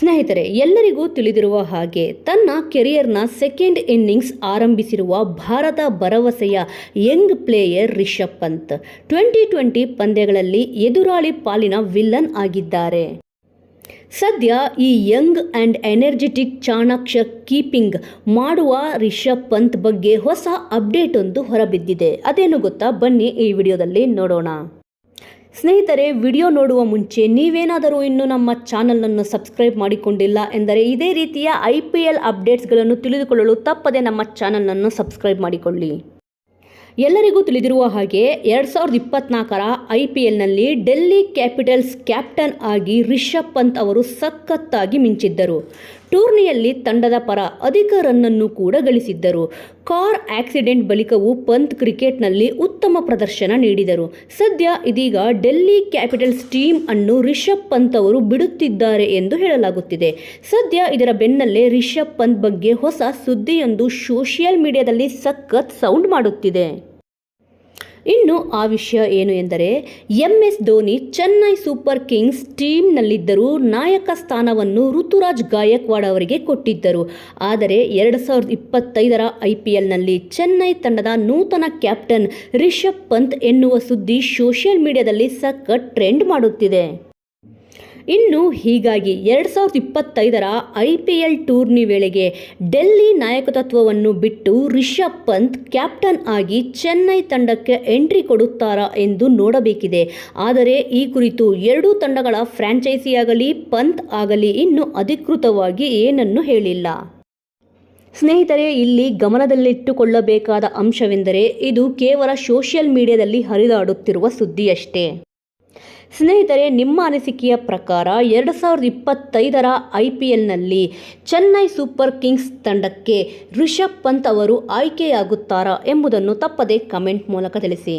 ಸ್ನೇಹಿತರೆ, ಎಲ್ಲರಿಗೂ ತಿಳಿದಿರುವ ಹಾಗೆ ತನ್ನ ಕೆರಿಯರ್ನ ಸೆಕೆಂಡ್ ಇನ್ನಿಂಗ್ಸ್ ಆರಂಭಿಸಿರುವ ಭಾರತ ಭರವಸೆಯ young player Rishabh Pant. Twenty twenty ಪಂದ್ಯಗಳಲ್ಲಿ ಎದುರಾಳಿ ಪಾಲಿನ ವಿಲ್ಲನ್ ಆಗಿದ್ದಾರೆ. ಸದ್ಯ ಈ ಯಂಗ್ ಆ್ಯಂಡ್ ಎನರ್ಜೆಟಿಕ್ ಚಾಣಾಕ್ಷ ಕೀಪಿಂಗ್ ಮಾಡುವ ರಿಷಬ್ ಪಂತ್ ಬಗ್ಗೆ ಹೊಸ ಅಪ್ಡೇಟ್ ಒಂದು ಹೊರಬಿದ್ದಿದೆ. ಅದೇನು ಗೊತ್ತಾ? ಬನ್ನಿ ಈ ವಿಡಿಯೋದಲ್ಲಿ ನೋಡೋಣ. ಸ್ನೇಹಿತರೆ, ವಿಡಿಯೋ ನೋಡುವ ಮುಂಚೆ ನೀವೇನಾದರೂ ಇನ್ನೂ ನಮ್ಮ ಚಾನಲನ್ನು ಸಬ್ಸ್ಕ್ರೈಬ್ ಮಾಡಿಕೊಂಡಿಲ್ಲ ಎಂದರೆ ಇದೇ ರೀತಿಯ ಐ ಪಿ ಎಲ್ ಅಪ್ಡೇಟ್ಸ್ಗಳನ್ನು ತಿಳಿದುಕೊಳ್ಳಲು ತಪ್ಪದೆ ನಮ್ಮ ಚಾನಲನ್ನು ಸಬ್ಸ್ಕ್ರೈಬ್ ಮಾಡಿಕೊಳ್ಳಿ. ಎಲ್ಲರಿಗೂ ತಿಳಿದಿರುವ ಹಾಗೆ ಎರಡು ಸಾವಿರದ ಇಪ್ಪತ್ನಾಲ್ಕರ ಐ ಪಿ ಎಲ್ನಲ್ಲಿ ಡೆಲ್ಲಿ ಕ್ಯಾಪಿಟಲ್ಸ್ ಕ್ಯಾಪ್ಟನ್ ಆಗಿ ರಿಷಬ್ ಪಂತ್ ಅವರು ಸಖತ್ತಾಗಿ ಮಿಂಚಿದ್ದರು. ಟೂರ್ನಿಯಲ್ಲಿ ತಂಡದ ಪರ ಅಧಿಕ ರನ್ನನ್ನು ಕೂಡ ಗಳಿಸಿದ್ದರು. ಕಾರ್ ಆಕ್ಸಿಡೆಂಟ್ ಬಳಿಕವೂ ಪಂತ್ ಕ್ರಿಕೆಟ್ನಲ್ಲಿ ಉತ್ತಮ ಪ್ರದರ್ಶನ ನೀಡಿದರು. ಸದ್ಯ ಇದೀಗ ಡೆಲ್ಲಿ ಕ್ಯಾಪಿಟಲ್ಸ್ ಟೀಮ್ ಅನ್ನು ರಿಷಬ್ ಪಂತ್ ಅವರು ಬಿಡುತ್ತಿದ್ದಾರೆ ಎಂದು ಹೇಳಲಾಗುತ್ತಿದೆ. ಸದ್ಯ ಇದರ ಬೆನ್ನಲ್ಲೇ ರಿಷಬ್ ಪಂತ್ ಬಗ್ಗೆ ಹೊಸ ಸುದ್ದಿಯೊಂದು ಸೋಷಿಯಲ್ ಮೀಡಿಯಾದಲ್ಲಿ ಸಖತ್ ಸೌಂಡ್ ಮಾಡುತ್ತಿದೆ. ಇನ್ನು ಆ ವಿಷಯ ಏನು ಎಂದರೆ M S Dhoni Chennai super kings ಟೀಮ್ನಲ್ಲಿದ್ದರೂ ನಾಯಕ ಸ್ಥಾನವನ್ನು ಋತುರಾಜ್ ಗಾಯಕ್ವಾಡ್ ಅವರಿಗೆ ಕೊಟ್ಟಿದ್ದರು. ಆದರೆ ಎರಡು ಸಾವಿರದ ಇಪ್ಪತ್ತೈದರ ಐ ಪಿ ಎಲ್ನಲ್ಲಿ ಚೆನ್ನೈ ತಂಡದ ನೂತನ ಕ್ಯಾಪ್ಟನ್ ರಿಷಬ್ ಪಂತ್ ಎನ್ನುವ ಸುದ್ದಿ ಸೋಷಿಯಲ್ ಮೀಡಿಯಾದಲ್ಲಿ ಸಖತ್ ಟ್ರೆಂಡ್ ಮಾಡುತ್ತಿದೆ. ಇನ್ನು ಹೀಗಾಗಿ ಎರಡು ಸಾವಿರದ ಇಪ್ಪತ್ತೈದರ ಐ ಪಿ ಎಲ್ ಟೂರ್ನಿ ವೇಳೆಗೆ ಡೆಲ್ಲಿ ನಾಯಕತ್ವವನ್ನು ಬಿಟ್ಟು ರಿಷಬ್ ಪಂತ್ ಕ್ಯಾಪ್ಟನ್ ಆಗಿ ಚೆನ್ನೈ ತಂಡಕ್ಕೆ ಎಂಟ್ರಿ ಕೊಡುತ್ತಾರಾ ಎಂದು ನೋಡಬೇಕಿದೆ. ಆದರೆ ಈ ಕುರಿತು ಎರಡೂ ತಂಡಗಳ ಫ್ರಾಂಚೈಸಿಯಾಗಲಿ, ಪಂತ್ ಆಗಲಿ ಇನ್ನೂ ಅಧಿಕೃತವಾಗಿ ಏನನ್ನು ಹೇಳಿಲ್ಲ. ಸ್ನೇಹಿತರೆ, ಇಲ್ಲಿ ಗಮನದಲ್ಲಿಟ್ಟುಕೊಳ್ಳಬೇಕಾದ ಅಂಶವೆಂದರೆ ಇದು ಕೇವಲ ಸೋಷಿಯಲ್ ಮೀಡಿಯಾದಲ್ಲಿ ಹರಿದಾಡುತ್ತಿರುವ ಸುದ್ದಿಯಷ್ಟೇ. ಸ್ನೇಹಿತರೆ, ನಿಮ್ಮ ಅನಿಸಿಕೆಯ ಪ್ರಕಾರ ಎರಡು ಸಾವಿರದ ಇಪ್ಪತ್ತೈದರ ಐ ಪಿ ಎಲ್ನಲ್ಲಿ ಚೆನ್ನೈ ಸೂಪರ್ ಕಿಂಗ್ಸ್ ತಂಡಕ್ಕೆ ರಿಷಬ್ ಪಂತ್ ಅವರು ಆಯ್ಕೆಯಾಗುತ್ತಾರಾ ಎಂಬುದನ್ನು ತಪ್ಪದೆ ಕಮೆಂಟ್ ಮೂಲಕ ತಿಳಿಸಿ.